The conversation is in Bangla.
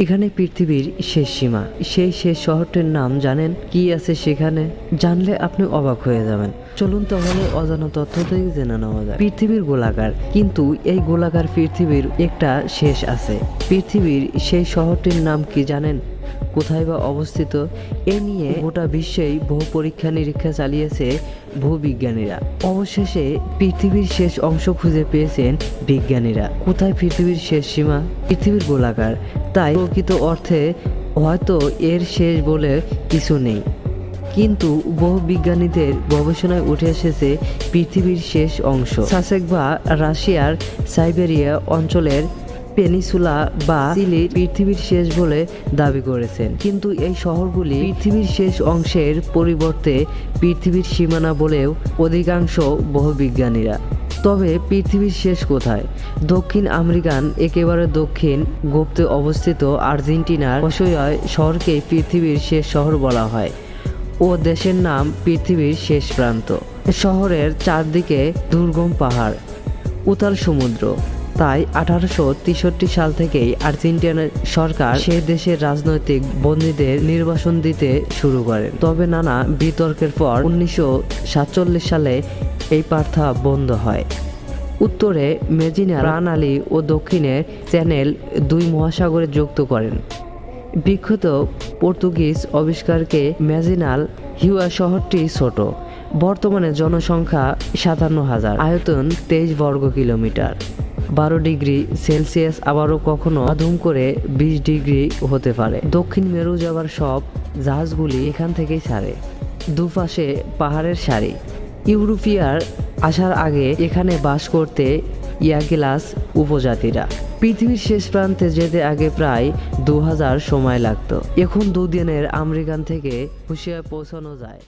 এখানে পৃথিবীর শেষ সীমা। সেই শেষ শহরটির নাম জানেন? কি আছে সেখানে? জানলে আপনি অবাক হয়ে যাবেন। চলুন তাহলে অজানা তথ্য থেকে জেনে নেওয়া যায় পৃথিবীর গোলাকার। কিন্তু এই গোলাকার পৃথিবীর একটা শেষ আছে। পৃথিবীর সেই শহরটির নাম কি জানেন? কোথায় বা অবস্থিত, এ নিয়ে গোটা বিশ্বেই বহু পরীক্ষা নিরীক্ষা চালিয়েছে ভূবিজ্ঞানীরা অবশেষে পৃথিবীর শেষ অংশ খুঁজে পেয়েছেন বিজ্ঞানীরা। কোথায় পৃথিবীর শেষ সীমা? পৃথিবীর গোলাকার। তাই প্রকৃত অর্থে হয়তো এর শেষ বলে কিছু নেই। কিন্তু বহু বিজ্ঞানীদের গবেষণায় উঠে এসেছে পৃথিবীর শেষ অংশ। সাসেক বা রাশিয়ার সাইবেরিয়া অঞ্চলের পেনিসুলা বা চিলি পৃথিবীর শেষ বলে দাবি করেছেন। কিন্তু এই শহরগুলি পৃথিবীর শেষ অংশের পরিবর্তে পৃথিবীর সীমানা বলেও অধিকাংশ বহু বিজ্ঞানীরা তবে পৃথিবীর শেষ কোথায়? দক্ষিণ আমেরিকান, একেবারে দক্ষিণ গুপ্তে অবস্থিত আর্জেন্টিনার অসহায় শহরকে পৃথিবীর শেষ শহর বলা হয় ও দেশের নাম পৃথিবীর শেষ প্রান্ত। শহরের চারদিকে দুর্গম পাহাড় উতাল সমুদ্র। তাই আঠারোশো তেষট্টি সাল থেকেই আর্জেন্টিনার সরকার সে দেশের রাজনৈতিক বন্দীদের নির্বাসন দিতে শুরু করেন। তবে নানা বিতর্কের পর উনিশশো সাতচল্লিশ সালে এই প্রার্থা বন্ধ হয়। উত্তরে মেজিনা প্রাণালী ও দক্ষিণে চ্যানেল দুই মহাসাগরে যুক্ত করেন। বিখ্যাত পর্তুগিজ আবিষ্কারকে ম্যাজিনাল হিউয়া শহরটি ছোট। বর্তমানে জনসংখ্যা সাতান্ন হাজার, আয়তন তেইশ বর্গ কিলোমিটার বারো ডিগ্রি সেলসিয়াস আবারও কখনো ধুম করে বিশ ডিগ্রি হতে পারে। দক্ষিণ মেরু যাওয়ার সব জাহাজগুলি এখান থেকেই ছাড়ে। দুপাশে পাহাড়ের সারি। ইউরোপিয়ার আসার আগে এখানে বাস করতে ইয়াগিলাস উপজাতিরা। পৃথিবীর শেষ প্রান্তে যেতে আগে প্রায় দু হাজার সময় লাগতো। এখন দুদিনের আমেরিকান থেকে হুশিয়ার পৌঁছানো যায়।